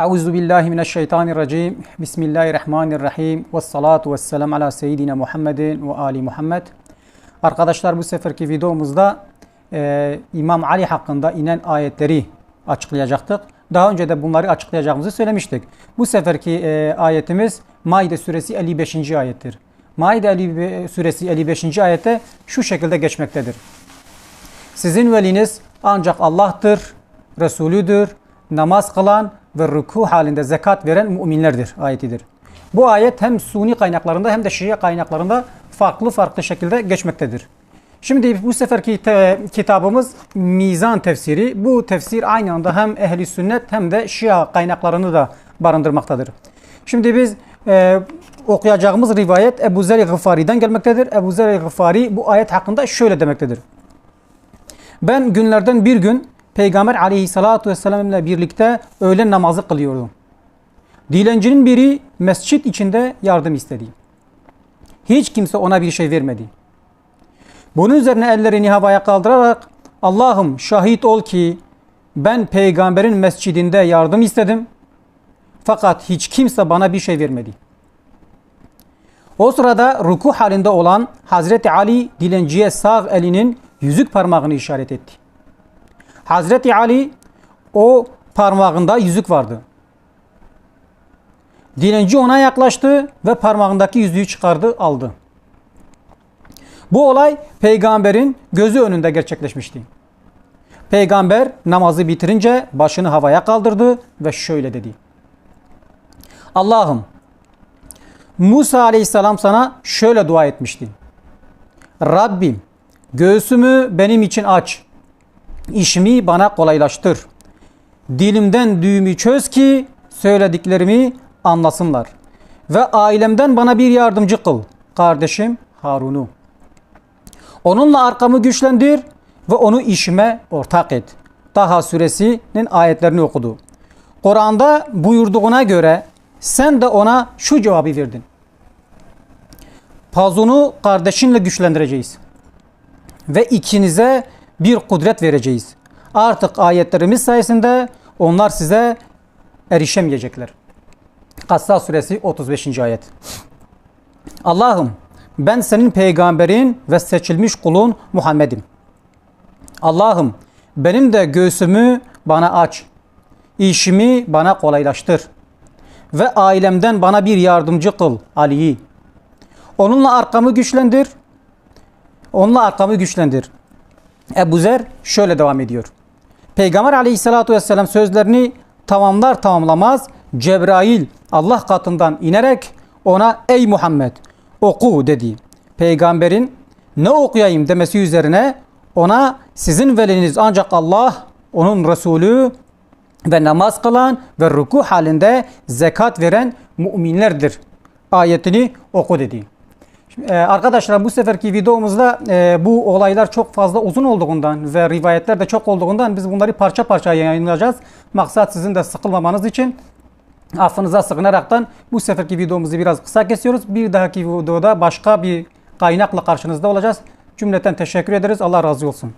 Euzu billahi mineşşeytanirracim. Bismillahirrahmanirrahim. Ves salatu vesselam ala seyyidina Muhammedin ve ali Muhammed. Arkadaşlar bu seferki videomuzda e, İmam Ali hakkında inen ayetleri açıklayacaktık. Daha önce de bunları açıklayacağımızı söylemiştik. Bu seferki e, ayetimiz Maide suresi 55. ayettir. Maide 50 suresi 55. ayette şu şekilde geçmektedir. Sizin veliniz ancak Allah'tır, Resulüdür, namaz kılan ve ruku halinde zekat veren müminlerdir ayetidir. Bu ayet hem suni kaynaklarında hem de Şia kaynaklarında farklı farklı şekilde geçmektedir. Şimdi bu seferki te- kitabımız Mizan tefsiri. Bu tefsir aynı anda hem ehli sünnet hem de Şia kaynaklarını da barındırmaktadır. Şimdi biz e, okuyacağımız rivayet Ebu Zer Gıfari'den gelmektedir. Ebu Zer Gıfari bu ayet hakkında şöyle demektedir. Ben günlerden bir gün Peygamber aleyhissalatu vesselam ile birlikte öğlen namazı kılıyordum. Dilencinin biri mescit içinde yardım istedi. Hiç kimse ona bir şey vermedi. Bunun üzerine ellerini havaya kaldırarak Allah'ım şahit ol ki ben peygamberin mescidinde yardım istedim. Fakat hiç kimse bana bir şey vermedi. O sırada ruku halinde olan Hazreti Ali dilenciye sağ elinin yüzük parmağını işaret etti. Hazreti Ali o parmağında yüzük vardı. Dilenci ona yaklaştı ve parmağındaki yüzüğü çıkardı, aldı. Bu olay peygamberin gözü önünde gerçekleşmişti. Peygamber namazı bitirince başını havaya kaldırdı ve şöyle dedi. Allah'ım Musa aleyhisselam sana şöyle dua etmişti. Rabbim göğsümü benim için aç. İşimi bana kolaylaştır. Dilimden düğümü çöz ki söylediklerimi anlasınlar. Ve ailemden bana bir yardımcı kıl. Kardeşim Harun'u. Onunla arkamı güçlendir ve onu işime ortak et. Taha suresinin ayetlerini okudu. Kur'an'da buyurduğuna göre sen de ona şu cevabı verdin. Pazunu kardeşinle güçlendireceğiz. Ve ikinize bir kudret vereceğiz. Artık ayetlerimiz sayesinde onlar size erişemeyecekler. Kassa suresi 35. ayet. Allah'ım ben senin peygamberin ve seçilmiş kulun Muhammed'im. Allah'ım benim de göğsümü bana aç. İşimi bana kolaylaştır. Ve ailemden bana bir yardımcı kıl Ali'yi. Onunla arkamı güçlendir. Onunla arkamı güçlendir. Ebu Zer şöyle devam ediyor. Peygamber aleyhissalatu vesselam sözlerini tamamlar tamamlamaz Cebrail Allah katından inerek ona ey Muhammed oku dedi. Peygamberin ne okuyayım demesi üzerine ona sizin veliniz ancak Allah, onun Resulü ve namaz kılan ve ruku halinde zekat veren müminlerdir. Ayetini oku dedi. Şimdi, e, arkadaşlar bu seferki videomuzda e, bu olaylar çok fazla uzun olduğundan ve rivayetler de çok olduğundan biz bunları parça parça yayınlayacağız. Maksat sizin de sıkılmamanız için affınıza sığınaraktan bu seferki videomuzu biraz kısa kesiyoruz. Bir dahaki videoda başka bir kaynakla karşınızda olacağız. Cümleten teşekkür ederiz. Allah razı olsun.